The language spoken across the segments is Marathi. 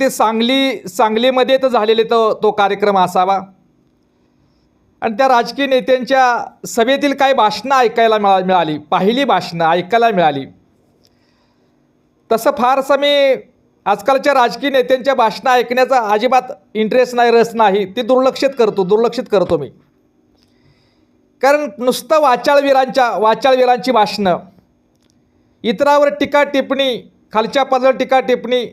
ते सांगली सांगलीमध्ये तर झालेले तो तो कार्यक्रम असावा. आणि त्या राजकीय नेत्यांच्या सभेतील काही भाषणं ऐकायला मिळा मिळाली. पाहिली भाषणं ऐकायला मिळाली. तसं फारसं मी आजकालच्या राजकीय नेत्यांच्या भाषणं ऐकण्याचा अजिबात इंटरेस्ट नाही रस नाही. ते दुर्लक्षित करतो दुर्लक्षित करतो मी. कारण नुसतं वाचाळवीरांच्या वाचाळवीरांची भाषणं इतरावर टीका टिप्पणी खालच्या पदावर टीका टिप्पणी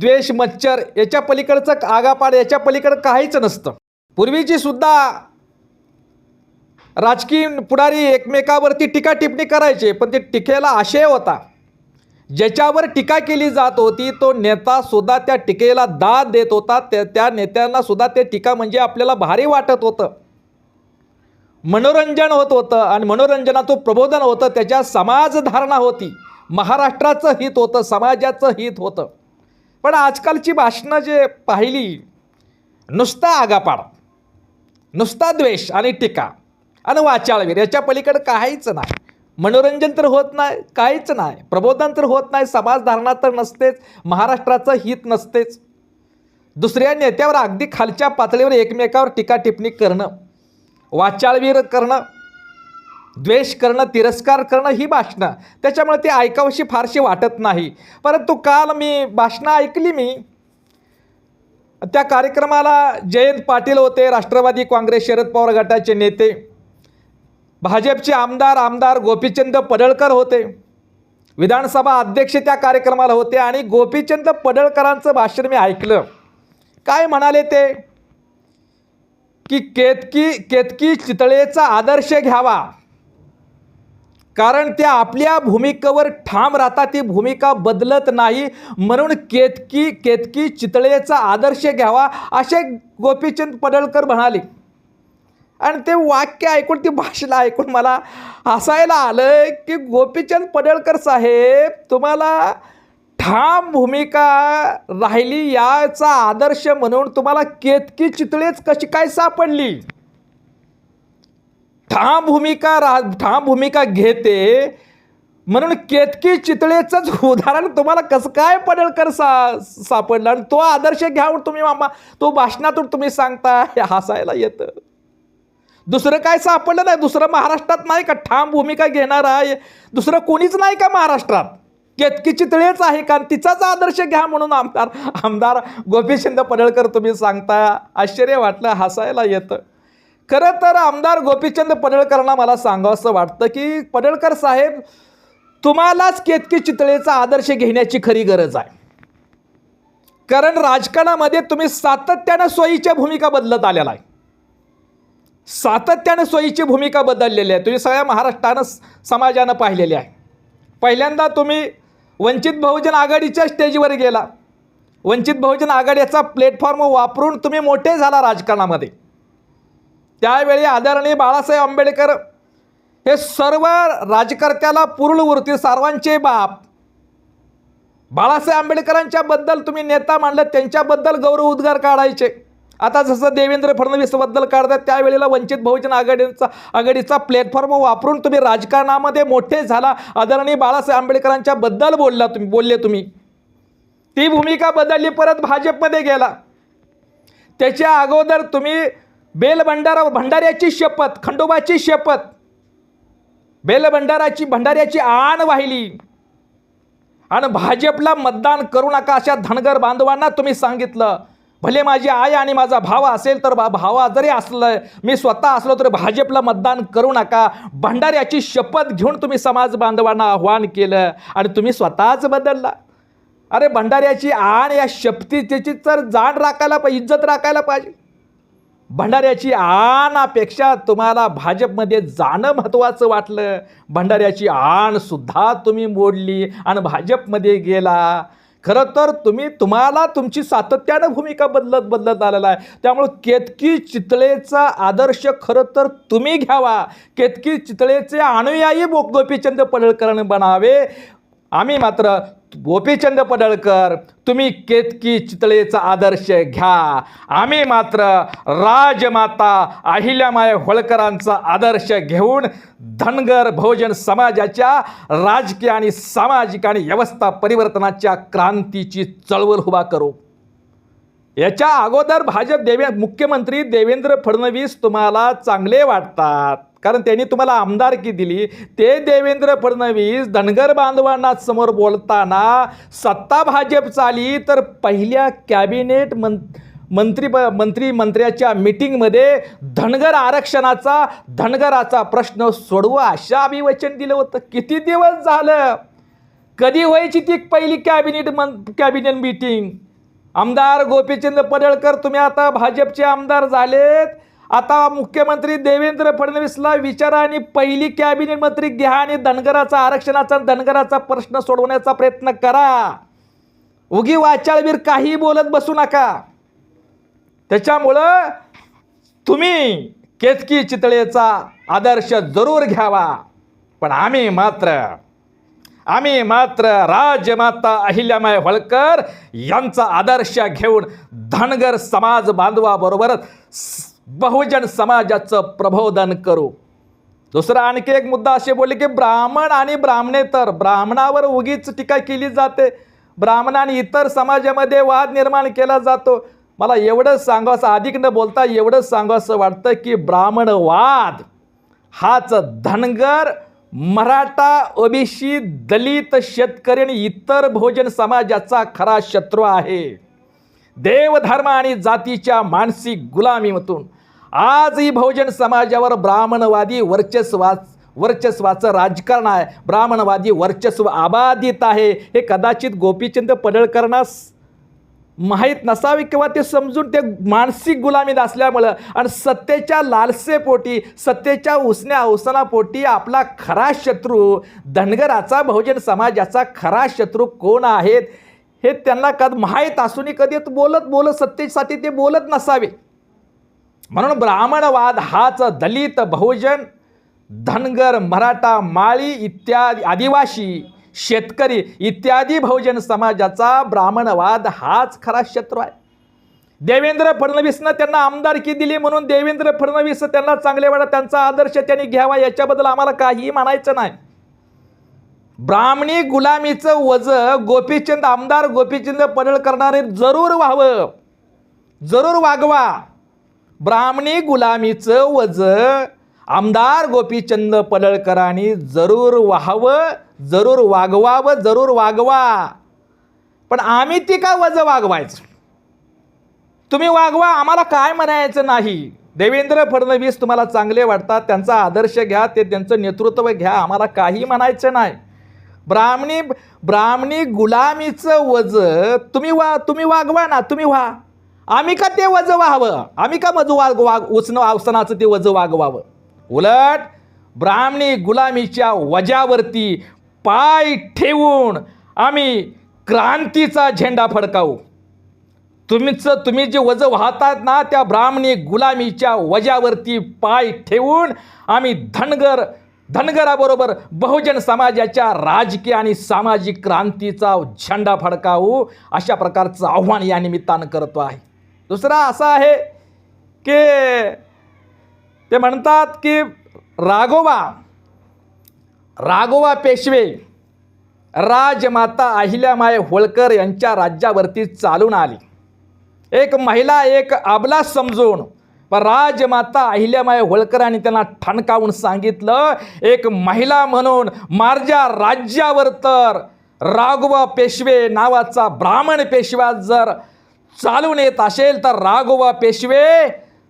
द्वेष मच्छर याच्या पलीकडचं आगापाड याच्या पलीकडं काहीच नसतं. पूर्वीची सुद्धा राजकीय पुढारी एकमेकावरती टीका टिप्पणी करायचे पण ते टीकेला आशय होता. ज्याच्यावर टीका केली जात होती तो नेता सुद्धा त्या टीकेला दाद देत होता त्या त्या नेत्यांना सुद्धा ते टीका म्हणजे आपल्याला भारी वाटत होतं. मनोरंजन होत होतं आणि मनोरंजनातून प्रबोधन होतं त्याच्या समाजधारणा होती. महाराष्ट्राचं हित होतं समाजाचं हित होतं. पण आजकालची भाषणं जे पाहिली नुसता आगापाड नुसता द्वेष आणि टीका आणि वाचाळवीर याच्या पलीकडे काहीच नाही. मनोरंजन तर होत नाही काहीच नाही. प्रबोधन तर होत नाही समाजधारणा तर नसतेच महाराष्ट्राचं हित नसतेच. दुसऱ्या नेत्यावर अगदी खालच्या पातळीवर एकमेकावर टीका टिप्पणी करणं वाचाळवीर करणं द्वेष करणं तिरस्कार करणं ही भाषणं. त्याच्यामुळे ती ऐकावशी फारशी वाटत नाही. परंतु काल मी भाषणं ऐकली मी. त्या कार्यक्रमाला जयंत पाटील होते राष्ट्रवादी काँग्रेस शरद पवार गटाचे नेते. भाजपचे आमदार आमदार गोपीचंद पडळकर होते. विधानसभा अध्यक्ष त्या कार्यक्रमाला होते आणि गोपीचंद पडळकरांचं भाषण मी ऐकलं. काय म्हणाले ते? की केतकी केतकी चितळेचा आदर्श घ्यावा. कारण त्या आपल्या भूमिकेवर ठाम राहतात ती भूमिका बदलत नाही. म्हणून केतकी केतकी चितळेचा आदर्श घ्यावा असे गोपीचंद पडळकर म्हणाले. आणि ते वाक्य ऐकून ती भाषेला ऐकून मला हसायला आलं की गोपीचंद पडळकर साहेब तुम्हाला ठाम भूमिका राहिली याचा आदर्श म्हणून तुम्हाला केतकी चितळेच कशी काय सापडली? ठाम भूमिका रा ठाम भूमिका घेते. म्हणून केतकी चितळेचंच उदाहरण तुम्हाला कसं काय पडळकर सा सापडलं? आणि तो आदर्श घ्यावर हो तुम्ही मामा. तो भाषणातून तुम्ही सांगता हे हसायला येतं. दुसरं काय सापडलं नाही? दुसरं महाराष्ट्रात नाही का ठाम भूमिका घेणार आहे? दुसरं कोणीच नाही का महाराष्ट्रात? केतकी चितळेच आहे का? तिचाच आदर्श घ्या म्हणून आमदार आमदार गोपीचंद पडळकर तुम्ही सांगता. आश्चर्य वाटलं हसायला येतं. खरं तर आमदार गोपीचंद पडळकरांना मला सांगावंसं वाटतं की पडळकर साहेब तुम्हालाच केतकी चितळेचा आदर्श घेण्याची खरी गरज आहे. कारण राजकारणामध्ये तुम्ही सातत्यानं सोयीच्या भूमिका बदलत आलेला आहे. सातत्यानं सोयीची भूमिका बदललेली आहे. तुम्ही सगळ्या महाराष्ट्रानं समाजानं पाहिलेली आहे. पहिल्यांदा तुम्ही वंचित बहुजन आघाडीच्या स्टेजवर गेला. वंचित बहुजन आघाडीचा प्लॅटफॉर्म वापरून तुम्ही मोठे झाला राजकारणामध्ये. त्यावेळी आदरणीय बाळासाहेब आंबेडकर हे सर्व राजकर्त्याला पूर्णवृत्ती सर्वांचे बाप. बाळासाहेब आंबेडकरांच्या बद्दल तुम्ही नेता मांडलं त्यांच्याबद्दल गौरव उद्गार काढायचे. आता जसं देवेंद्र फडणवीसबद्दल काढतात त्यावेळेला वंचित बहुजन आघाडीचा आघाडीचा प्लॅटफॉर्म वापरून तुम्ही राजकारणामध्ये मोठे झाला. आदरणीय बाळासाहेब आंबेडकरांच्या बद्दल बोलला तुम्ही बोलले तुम्ही. ती भूमिका बदलली परत भाजपमध्ये गेला. त्याच्या अगोदर तुम्ही बेल भंडारा भंडाऱ्याची शपथ खंडोबाची शपथ. बेल भंडाराची भंडाऱ्याची आण वाहिली. आणि भाजपला मतदान करू नका अशा धनगर बांधवांना तुम्ही सांगितलं. भले माझी आई आणि माझा भाव असेल तर बा भावा जरी असलं मी स्वतः असलो तरी भाजपला मतदान करू नका. भंडाऱ्याची शपथ घेऊन तुम्ही समाज बांधवांना आव्हान केलं आणि तुम्ही स्वतःच बदलला. अरे भंडाऱ्याची आण या शपथीची तर जाण राखायला पाहिजे इज्जत राखायला पाहिजे. भंडाऱ्याची आणापेक्षा तुम्हाला भाजपमध्ये जाणं महत्त्वाचं वाटलं. भंडाऱ्याची आणसुद्धा तुम्ही मोडली आणि भाजपमध्ये गेला. खरं तर तुम्ही तुम्हाला तुमची सातत्यानं भूमिका बदलत बदलत आलेला आहे. त्यामुळं केतकी चितळेचा आदर्श खरं तर तुम्ही घ्यावा. केतकी चितळेचे अनुयायी गो गोपीचंद पडळकरण बनावे. आम्ही मात्र गोपीचंद पडळकर तुम्ही केतकी चितळेचा आदर्श घ्या. आम्ही मात्र राजमाता अहिल्यामाय होळकरांचा आदर्श घेऊन धनगर बहुजन समाजाच्या राजकीय आणि सामाजिक आणि व्यवस्था परिवर्तनाच्या क्रांतीची चळवळ उभा करू. याच्या अगोदर भाजप देवे मुख्यमंत्री देवेंद्र फडणवीस तुम्हाला चांगले वाटतात. कारण त्यांनी तुम्हाला आमदारकी दिली. ते देवेंद्र फडणवीस धनगर बांधवांना समोर बोलताना सत्ता भाजप चाली तर पहिल्या कॅबिनेट मं मंत्री मंत्री मंत्र्याच्या मीटिंगमध्ये धनगर आरक्षणाचा धनगराचा प्रश्न सोडवा अशा अभिवचन दिलं होतं. किती दिवस झालं? कधी व्हायची ती पहिली कॅबिनेट मन कॅबिनेट मीटिंग? आमदार गोपीचंद पडळकर तुम्ही आता भाजपचे आमदार झालेत. आता मुख्यमंत्री देवेंद्र फडणवीसला विचारा आणि पहिली कॅबिनेट मंत्री घ्या आणि धनगराचा आरक्षणाचा धनगराचा प्रश्न सोडवण्याचा प्रयत्न करा. उगी वाचाळवीर काही बोलत बसू नका. त्याच्यामुळं तुम्ही केतकी चितळेचा आदर्श जरूर घ्यावा. पण आम्ही मात्र आम्ही मात्र राजमाता अहिल्यामाय होळकर यांचा आदर्श घेऊन धनगर समाज बांधवाबरोबरच बहुजन समाजाचं प्रबोधन करू. दुसरा आणखी एक मुद्दा असे बोलले की ब्राह्मण आणि ब्राह्मणेतर ब्राह्मणावर उगीच टीका केली जाते. ब्राह्मण आणि इतर समाजामध्ये वाद निर्माण केला जातो. मला एवढंच सांगावं अधिक न बोलता एवढंच सांगावं वाटतं की ब्राह्मणवाद हाच धनगर मराठा ओबीसी दलित शेतकरी आणि इतर बहुजन समाजाचा खरा शत्रू आहे. देवधर्म आणि जातीच्या मानसिक गुलामीमधून आजही बहुजन समाजावर ब्राह्मणवादी वर्चस्वाच वर्चस्वाचं राजकारण आहे. ब्राह्मणवादी वर्चस्व अबाधित आहे. हे कदाचित गोपीचंद पडळकरणास माहीत नसावे किंवा ते समजून ते मानसिक गुलामीत असल्यामुळं आणि सत्तेच्या लालसेपोटी सत्तेच्या उसण्या अवसनापोटी आपला खरा शत्रू धनगराचा बहुजन समाजाचा खरा शत्रू कोण आहेत? हे त्यांना कद माहीत असूनही कधी बोलत बोलत सत्तेसाठी ते बोलत नसावे. म्हणून ब्राह्मणवाद हाच दलित बहुजन धनगर मराठा माळी इत्यादी आदिवासी शेतकरी इत्यादी बहुजन समाजाचा ब्राह्मणवाद हाच खरा शत्रू आहे. देवेंद्र फडणवीसनं त्यांना आमदारकी दिली म्हणून देवेंद्र फडणवीस त्यांना चांगले वाटत त्यांचा आदर्श त्यांनी घ्यावा याच्याबद्दल आम्हाला काहीही म्हणायचं नाही. ब्राह्मणी गुलामीचं वज गोपीचंद आमदार गोपीचंद पडळ करणारे जरूर व्हावं जरूर वागवा. ब्राह्मणी गुलामीचं वज आमदार गोपीचंद पडळकरांनी जरूर व्हावं जरूर वागवावं जरूर वागवा. पण आम्ही ती का वज वागवायचं? तुम्ही वागवा आम्हाला काय म्हणायचं नाही. देवेंद्र फडणवीस तुम्हाला चांगले वाटतात त्यांचा आदर्श घ्या ते त्यांचं नेतृत्व घ्या आम्हाला काही म्हणायचं नाही. ब्राह्मणी ब्राह्मणी गुलामीचं वज तुम्ही वा तुम्ही वागवा ना तुम्ही व्हा. आम्ही का ते वज व्हावं? आम्ही का मज वाग वाग उचणं अवसनाचं ते वज वागवावं? उलट ब्राह्मणी गुलामीच्या वजावरती पाय ठेवून आम्ही क्रांतीचा झेंडा फडकावू. तुमचं तुम्ही जे वज वाहतात ना त्या ब्राह्मणी गुलामीच्या वजावरती पाय ठेवून आम्ही धनगर धनगराबरोबर बहुजन समाजाच्या राजकीय आणि सामाजिक क्रांतीचा झेंडा फडकावू अशा प्रकारचं आव्हान या निमित्तानं करतो आहे. दुसरा असा आहे की ते म्हणतात की राघोबा राघोबा पेशवे राजमाता अहिल्यामाय होळकर यांच्या राज्यावरती चालून आली. एक महिला एक आबला समजून पण राजमाता अहिल्यामाय होळकरांनी त्यांना ठणकावून सांगितलं एक महिला म्हणून माझ्या राज्यावर तर राघवा पेशवे नावाचा ब्राह्मण पेशवा जर चालून येत असेल तर राघोबा पेशवे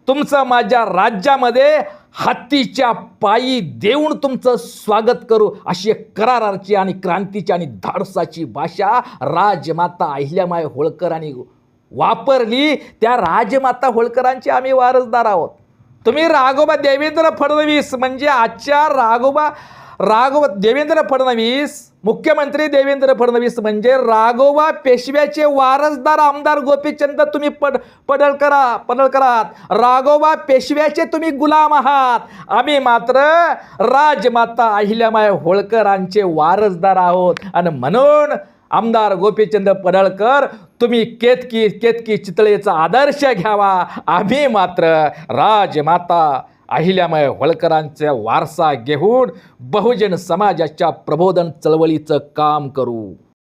तुमचं माझ्या राज्यामध्ये हत्तीच्या पायी देऊन तुमचं स्वागत करू. अशी एक कराराची आणि क्रांतीची आणि धाडसाची भाषा राजमाता अहिल्यामाई होळकरांनी वापरली. त्या राजमाता होळकरांचे आम्ही वारसदार आहोत. तुम्ही राघोबा देवेंद्र फडणवीस म्हणजे आजच्या राघोबा राघोबा देवेंद्र फडणवीस मुख्यमंत्री देवेंद्र फडणवीस म्हणजे राघोबा पेशव्याचे वारसदार आमदार गोपीचंद तुम्ही पड पडळकरा पडळकरात. राघोबा पेशव्याचे तुम्ही गुलाम आहात. आम्ही मात्र राजमाता अहिल्यामाय होळकरांचे वारसदार आहोत. आणि म्हणून आमदार गोपीचंद पडळकर तुम्ही केतकी केतकी चितळेचा आदर्श घ्यावा. आम्ही मात्र राजमाता अहिल्यामय होळकरांचा वारसा घेऊन बहुजन समाजाच्या प्रबोधन चळवळीचं काम करू.